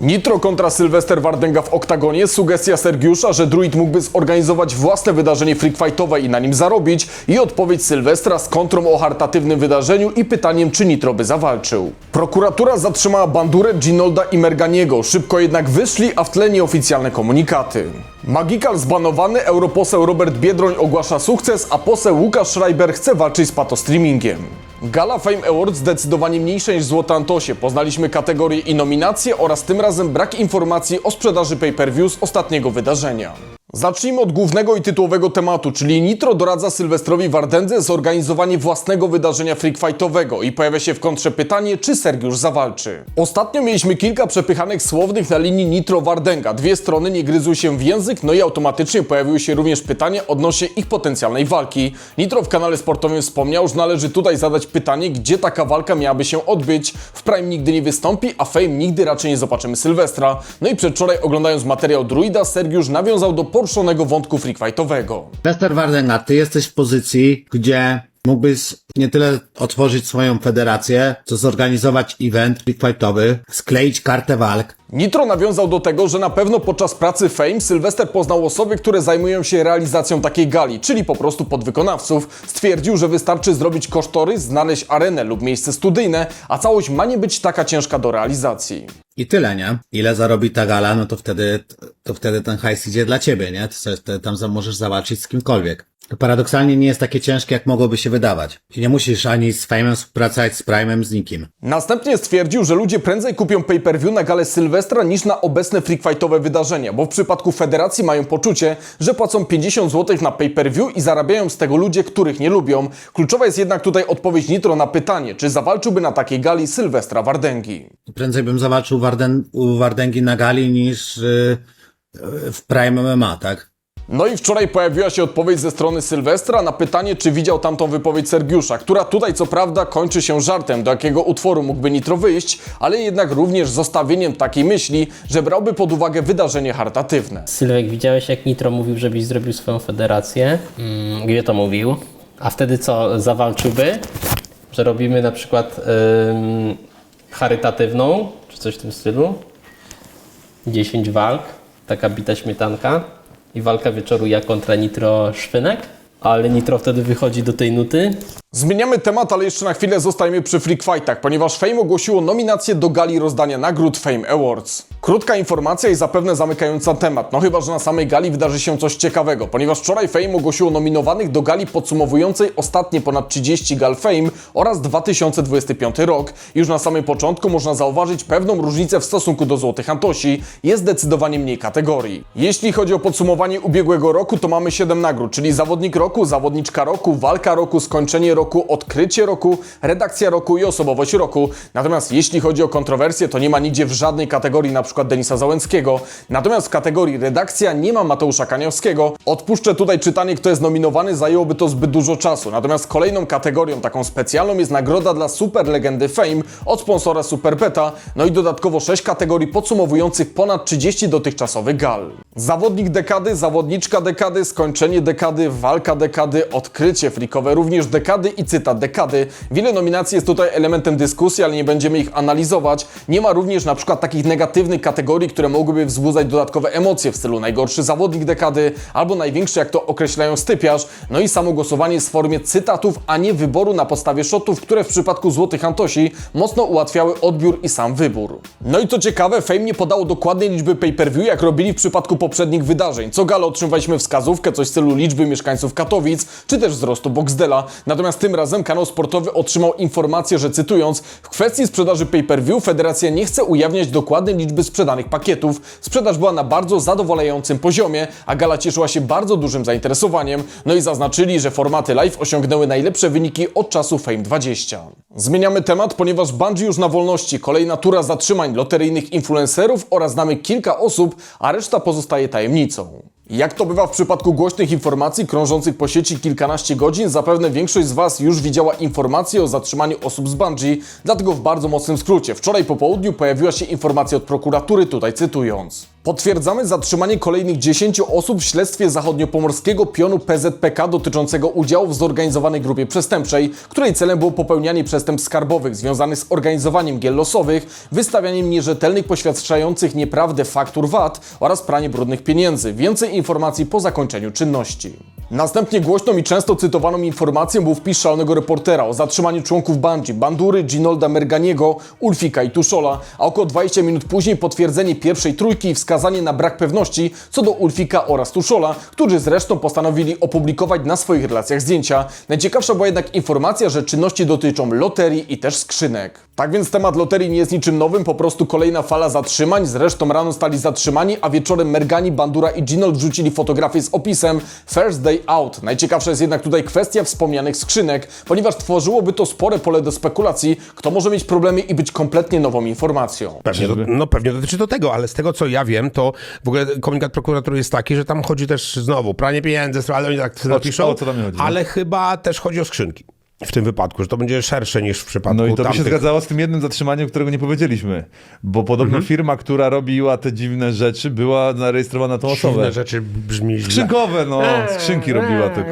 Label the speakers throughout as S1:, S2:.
S1: Nitro kontra Sylwester Wardęga w oktagonie, sugestia Sergiusza, że Druid mógłby zorganizować własne wydarzenie freakfightowe i na nim zarobić i odpowiedź Sylwestra z kontrą o charytatywnym wydarzeniu i pytaniem, czy Nitro by zawalczył. Prokuratura zatrzymała Bandurę, Ginolda i Merganiego, szybko jednak wyszli, a w tle nieoficjalne komunikaty. Magikal zbanowany, europoseł Robert Biedroń ogłasza sukces, a poseł Łukasz Schreiber chce walczyć z patostreamingiem. Gala Fame Awards zdecydowanie mniejsza niż Złote Antosie. Poznaliśmy kategorie i nominacje oraz tym razem brak informacji o sprzedaży pay-per-view z ostatniego wydarzenia. Zacznijmy od głównego i tytułowego tematu, czyli Nitro doradza Sylwestrowi Wardędze zorganizowanie własnego wydarzenia freakfightowego i pojawia się w kontrze pytanie, czy Sergiusz zawalczy. Ostatnio mieliśmy kilka przepychanek słownych na linii Nitro-Wardęga. Dwie strony nie gryzły się w język, no i automatycznie pojawiły się również pytania odnośnie ich potencjalnej walki. Nitro w kanale sportowym wspomniał, że należy tutaj zadać pytanie, gdzie taka walka miałaby się odbyć. W Prime nigdy nie wystąpi, a Fame nigdy raczej nie zobaczymy Sylwestra. No i przedwczoraj oglądając materiał Druida, Sergiusz nawiązał do poruszonego wątku freakfightowego.
S2: Lester Wardenga, ty jesteś w pozycji, gdzie mógłbyś nie tyle otworzyć swoją federację, co zorganizować event fightowy, skleić kartę walk.
S1: Nitro nawiązał do tego, że na pewno podczas pracy Fame Sylwester poznał osoby, które zajmują się realizacją takiej gali, czyli po prostu podwykonawców. Stwierdził, że wystarczy zrobić kosztorys, znaleźć arenę lub miejsce studyjne, a całość ma nie być taka ciężka do realizacji.
S2: I tyle, nie? Ile zarobi ta gala, no to wtedy, to wtedy ten hajs idzie dla ciebie, nie? Ty sobie tam możesz zawalczyć z kimkolwiek. To paradoksalnie nie jest takie ciężkie, jak mogłoby się wydawać. I nie musisz ani z Fame'em współpracować, z Prime'em, z nikim.
S1: Następnie stwierdził, że ludzie prędzej kupią pay-per-view na galę Sylwestra niż na obecne freakfightowe wydarzenia, bo w przypadku federacji mają poczucie, że płacą 50 zł na pay-per-view i zarabiają z tego ludzie, których nie lubią. Kluczowa jest jednak tutaj odpowiedź Nitro na pytanie, czy zawalczyłby na takiej gali Sylwestra Wardęgi.
S2: Prędzej bym zawalczył Warden, u Wardęgi na gali niż yy, yy, w Prime MMA, tak?
S1: No i wczoraj pojawiła się odpowiedź ze strony Sylwestra na pytanie, czy widział tamtą wypowiedź Sergiusza, która tutaj co prawda kończy się żartem, do jakiego utworu mógłby Nitro wyjść, ale jednak również zostawieniem takiej myśli, że brałby pod uwagę wydarzenie charytatywne.
S3: Sylwek, widziałeś jak Nitro mówił, żebyś zrobił swoją federację? Mm, gdzie to mówił? A wtedy co, zawalczyłby? Że robimy na przykład ym, charytatywną, czy coś w tym stylu? 10 walk, taka bita śmietanka i walka wieczoru ja kontra Nitro Szwynek? Ale Nitro wtedy wychodzi do tej nuty
S1: Zmieniamy temat, ale jeszcze na chwilę zostajemy przy Freak Fightach, ponieważ Fame ogłosiło nominację do gali rozdania nagród Fame Awards. Krótka informacja i zapewne zamykająca temat, no chyba, że na samej gali wydarzy się coś ciekawego, ponieważ wczoraj Fame ogłosiło nominowanych do gali podsumowującej ostatnie ponad 30 gal Fame oraz 2025 rok. Już na samym początku można zauważyć pewną różnicę w stosunku do Złotych Antosi, jest zdecydowanie mniej kategorii. Jeśli chodzi o podsumowanie ubiegłego roku, to mamy 7 nagród, czyli zawodnik roku, zawodniczka roku, walka roku, skończenie roku, odkrycie roku, redakcja roku i osobowość roku. Natomiast jeśli chodzi o kontrowersje, to nie ma nigdzie w żadnej kategorii na przykład Denisa Załęckiego. Natomiast w kategorii redakcja nie ma Mateusza Kaniowskiego. Odpuszczę tutaj czytanie, kto jest nominowany, zajęłoby to zbyt dużo czasu. Natomiast kolejną kategorią, taką specjalną, jest nagroda dla super legendy Fame od sponsora Superbeta. No i dodatkowo 6 kategorii podsumowujących ponad 30 dotychczasowych gal. Zawodnik dekady, zawodniczka dekady, skończenie dekady, walka dekady, odkrycie frikowe, również dekady i cytat dekady. Wiele nominacji jest tutaj elementem dyskusji, ale nie będziemy ich analizować. Nie ma również na przykład takich negatywnych kategorii, które mogłyby wzbudzać dodatkowe emocje w stylu najgorszy zawodnik dekady albo największy, jak to określają, stypiarz. No i samo głosowanie jest w formie cytatów, a nie wyboru na podstawie shotów, które w przypadku Złotych Antosi mocno ułatwiały odbiór i sam wybór. No i co ciekawe, Fame nie podało dokładnej liczby pay-per-view, jak robili w przypadku poprzednich wydarzeń. Co gala otrzymywaliśmy wskazówkę, coś w stylu liczby mieszkańców Katowic, czy też wzrostu Boxdela. Natomiast tym razem kanał sportowy otrzymał informację, że cytując, w kwestii sprzedaży pay-per-view federacja nie chce ujawniać dokładnej liczby sprzedanych pakietów. Sprzedaż była na bardzo zadowalającym poziomie, a gala cieszyła się bardzo dużym zainteresowaniem. No i zaznaczyli, że formaty live osiągnęły najlepsze wyniki od czasu Fame 20. Zmieniamy temat, ponieważ Bungie już na wolności. Kolejna tura zatrzymań loteryjnych influencerów oraz znamy kilka osób, a reszta pozostaje tajemnicą. Jak to bywa w przypadku głośnych informacji krążących po sieci kilkanaście godzin, zapewne większość z Was już widziała informacje o zatrzymaniu osób z Bungie, dlatego w bardzo mocnym skrócie. Wczoraj po południu pojawiła się informacja od prokuratury, tutaj cytując. Potwierdzamy zatrzymanie kolejnych 10 osób w śledztwie zachodniopomorskiego pionu PZPK dotyczącego udziału w zorganizowanej grupie przestępczej, której celem było popełnianie przestępstw skarbowych związanych z organizowaniem gier losowych, wystawianiem nierzetelnych poświadczających nieprawdę faktur VAT oraz pranie brudnych pieniędzy. Więcej informacji po zakończeniu czynności. Następnie głośną i często cytowaną informacją był wpis szalonego reportera o zatrzymaniu członków Bungie, Bandury, Ginolda Merganiego, Ulfika i Tuszola, a około 20 minut później potwierdzenie pierwszej trójki i wskazanie na brak pewności co do Ulfika oraz Tuszola, którzy zresztą postanowili opublikować na swoich relacjach zdjęcia. Najciekawsza była jednak informacja, że czynności dotyczą loterii i też skrzynek. Tak więc temat loterii nie jest niczym nowym, po prostu kolejna fala zatrzymań. Zresztą rano stali zatrzymani, a wieczorem Mergani, Bandura i Ginold wrzucili fotografię z opisem First Day Out. Najciekawsza jest jednak tutaj kwestia wspomnianych skrzynek, ponieważ tworzyłoby to spore pole do spekulacji, kto może mieć problemy i być kompletnie nową informacją.
S4: Pewnie, do, no pewnie dotyczy to tego, ale z tego co ja wiem, to w ogóle komunikat prokuratury jest taki, że tam chodzi też znowu pranie pieniędzy, ale oni tak napiszą,
S5: o co tam chodzi?
S4: ale chyba też chodzi o skrzynki. W tym wypadku, że to będzie szersze niż w przypadku
S5: No i to by się
S4: tamtych.
S5: zgadzało z tym jednym zatrzymaniem, którego nie powiedzieliśmy. Bo podobno
S4: Mhm.
S5: firma, która robiła te dziwne rzeczy, była zarejestrowana na tą osobę.
S4: Dziwne rzeczy brzmi źle.
S5: Skrzynkowe, no, skrzynki robiła tylko.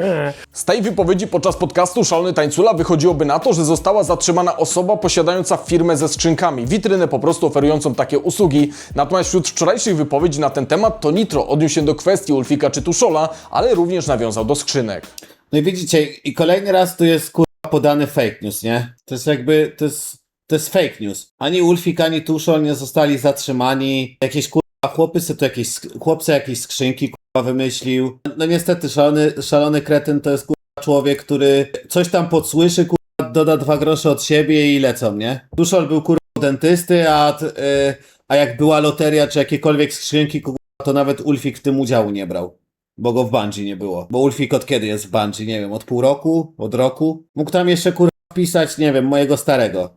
S1: Z tej wypowiedzi podczas podcastu Szalony Tańcula wychodziłoby na to, że została zatrzymana osoba posiadająca firmę ze skrzynkami, witrynę po prostu oferującą takie usługi. Natomiast wśród wczorajszych wypowiedzi na ten temat to Nitro odniósł się do kwestii Ulfika czy Tuszola, ale również nawiązał do skrzynek.
S2: No i widzicie, i kolejny raz tu jest kurwa podany fake news, nie? To jest jakby, to jest, to jest fake news. Ani Ulfik, ani Tuszol nie zostali zatrzymani. Jakieś kurwa chłopy se tu jakieś, chłopcy jakieś skrzynki kurwa wymyślił. No niestety szalony, szalony kretyn to jest kurwa człowiek, który coś tam podsłyszy, kurwa doda dwa grosze od siebie i lecą, nie? Tuszol był kurwa dentysty, a, y, a jak była loteria czy jakiekolwiek skrzynki, kurwa, to nawet Ulfik w tym udziału nie brał. Bo go w Bungie nie było. Bo Ulfik od kiedy jest w Bungie? Nie wiem, od pół roku? Od roku? Mógł tam jeszcze kurwa wpisać, nie wiem, mojego starego.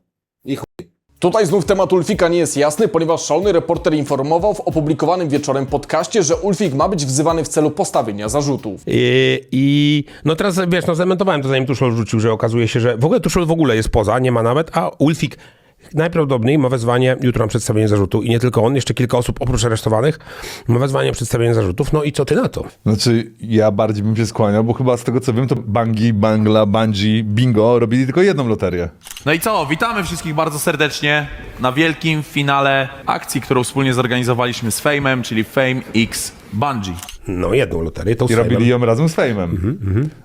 S2: I chuj.
S1: Tutaj znów temat Ulfika nie jest jasny, ponieważ szalony reporter informował w opublikowanym wieczorem podcaście, że Ulfik ma być wzywany w celu postawienia zarzutów.
S4: I, I no teraz wiesz, no zamentowałem to zanim Tuszol rzucił, że okazuje się, że w ogóle Tuszol w ogóle jest poza, nie ma nawet, a Ulfik najprawdopodobniej ma wezwanie jutro na przedstawienie zarzutu i nie tylko on, jeszcze kilka osób oprócz aresztowanych ma wezwanie na przedstawienie zarzutów. No i co ty na to?
S5: Znaczy, ja bardziej bym się skłaniał, bo chyba z tego co wiem, to Bangi, Bangla, Bungie, Bingo robili tylko jedną loterię.
S6: No i co? Witamy wszystkich bardzo serdecznie na wielkim finale akcji, którą wspólnie zorganizowaliśmy z Fame'em, czyli Fame X Bungie.
S4: No jedną loterię, tą
S5: I robili ją razem z Fame'em.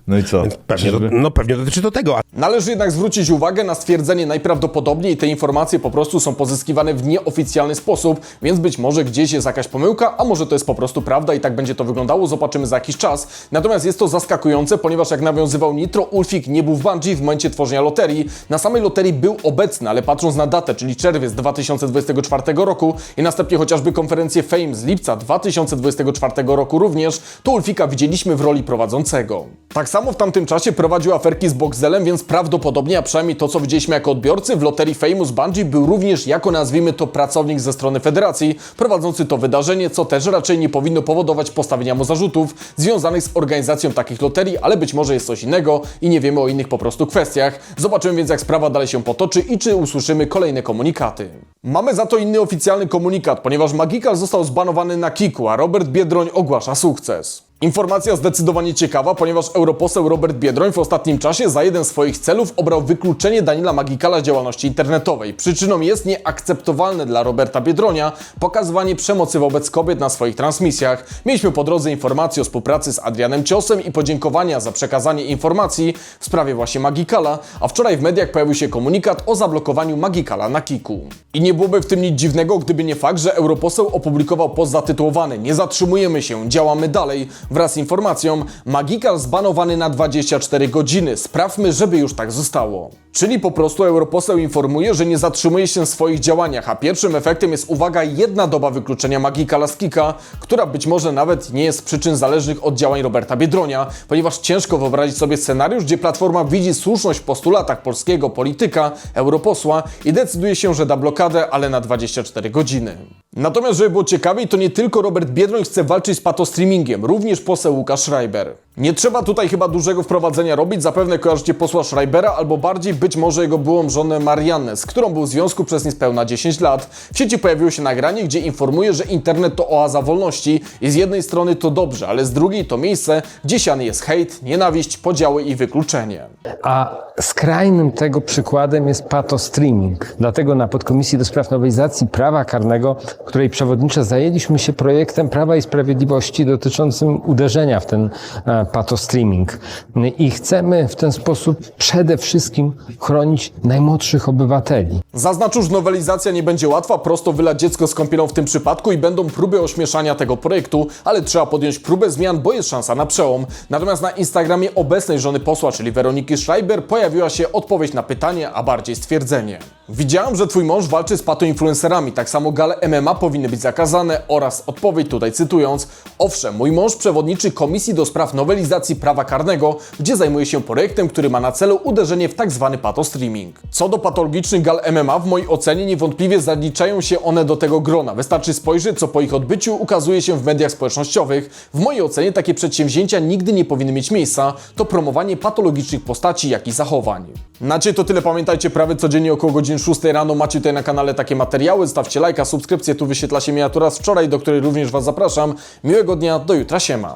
S5: No i co?
S4: Pewnie, do, no pewnie dotyczy to tego,
S1: Należy jednak zwrócić uwagę na stwierdzenie najprawdopodobniej te informacje po prostu są pozyskiwane w nieoficjalny sposób, więc być może gdzieś jest jakaś pomyłka, a może to jest po prostu prawda i tak będzie to wyglądało, zobaczymy za jakiś czas. Natomiast jest to zaskakujące, ponieważ jak nawiązywał Nitro, Ulfik nie był w Bungie w momencie tworzenia loterii. Na samej loterii był obecny, ale patrząc na datę, czyli czerwiec 2024 roku i następnie chociażby konferencję Fame z lipca 2024 roku również, to Ulfika widzieliśmy w roli prowadzącego. Tak samo w tamtym czasie prowadził aferki z Boxelem, więc prawdopodobnie, a przynajmniej to co widzieliśmy jako odbiorcy, w loterii Famous Bungie był również jako nazwijmy to pracownik ze strony federacji prowadzący to wydarzenie, co też raczej nie powinno powodować postawienia mu zarzutów związanych z organizacją takich loterii, ale być może jest coś innego i nie wiemy o innych po prostu kwestiach. Zobaczymy więc jak sprawa dalej się potoczy i czy usłyszymy kolejne komunikaty. Mamy za to inny oficjalny komunikat, ponieważ Magical został zbanowany na Kiku, a Robert Biedroń ogłasza sukces. Informacja zdecydowanie ciekawa, ponieważ europoseł Robert Biedroń w ostatnim czasie za jeden z swoich celów obrał wykluczenie Daniela Magikala z działalności internetowej. Przyczyną jest nieakceptowalne dla Roberta Biedronia pokazywanie przemocy wobec kobiet na swoich transmisjach. Mieliśmy po drodze informacje o współpracy z Adrianem Ciosem i podziękowania za przekazanie informacji w sprawie właśnie Magikala, a wczoraj w mediach pojawił się komunikat o zablokowaniu Magikala na Kiku. I nie byłoby w tym nic dziwnego, gdyby nie fakt, że europoseł opublikował post zatytułowany Nie zatrzymujemy się, działamy dalej, wraz z informacją Magikal zbanowany na 24 godziny. Sprawmy, żeby już tak zostało. Czyli po prostu europoseł informuje, że nie zatrzymuje się w swoich działaniach, a pierwszym efektem jest, uwaga, jedna doba wykluczenia Magikala z Kika, która być może nawet nie jest przyczyn zależnych od działań Roberta Biedronia, ponieważ ciężko wyobrazić sobie scenariusz, gdzie Platforma widzi słuszność w postulatach polskiego polityka, europosła i decyduje się, że da blokadę, ale na 24 godziny. Natomiast, żeby było ciekawiej, to nie tylko Robert Biedroń chce walczyć z patostreamingiem, również poseł Łukasz Schreiber. Nie trzeba tutaj chyba dużego wprowadzenia robić, zapewne kojarzycie posła Schreibera albo bardziej być może jego byłą żonę Mariannę, z którą był w związku przez niespełna 10 lat. W sieci pojawiło się nagranie, gdzie informuje, że internet to oaza wolności i z jednej strony to dobrze, ale z drugiej to miejsce, gdzie siany jest hejt, nienawiść, podziały i wykluczenie.
S7: A skrajnym tego przykładem jest patostreaming. Dlatego na podkomisji do spraw nowelizacji prawa karnego, której przewodniczo zajęliśmy się projektem Prawa i Sprawiedliwości dotyczącym uderzenia w ten e, patostreaming. I chcemy w ten sposób przede wszystkim chronić najmłodszych obywateli.
S1: Zaznaczył, że nowelizacja nie będzie łatwa, prosto wylać dziecko z kąpielą w tym przypadku i będą próby ośmieszania tego projektu, ale trzeba podjąć próbę zmian, bo jest szansa na przełom. Natomiast na Instagramie obecnej żony posła, czyli Weroniki Schreiber, pojawiła się odpowiedź na pytanie, a bardziej stwierdzenie. Widziałam, że twój mąż walczy z patoinfluencerami, tak samo gale MMA powinny być zakazane oraz odpowiedź tutaj cytując Owszem, mój mąż przewodniczy Komisji do Spraw Nowelizacji Prawa Karnego, gdzie zajmuje się projektem, który ma na celu uderzenie w tak zwany patostreaming. Co do patologicznych gal MMA, w mojej ocenie niewątpliwie zaliczają się one do tego grona. Wystarczy spojrzeć, co po ich odbyciu ukazuje się w mediach społecznościowych. W mojej ocenie takie przedsięwzięcia nigdy nie powinny mieć miejsca. To promowanie patologicznych postaci, jak i zachowań. Na dzisiaj to tyle. Pamiętajcie, prawie codziennie około godziny 6 rano macie tutaj na kanale takie materiały. Stawcie lajka, subskrypcję, tu wyświetla się miniatura z wczoraj, do której również Was zapraszam. Miłego dnia, do jutra, siema.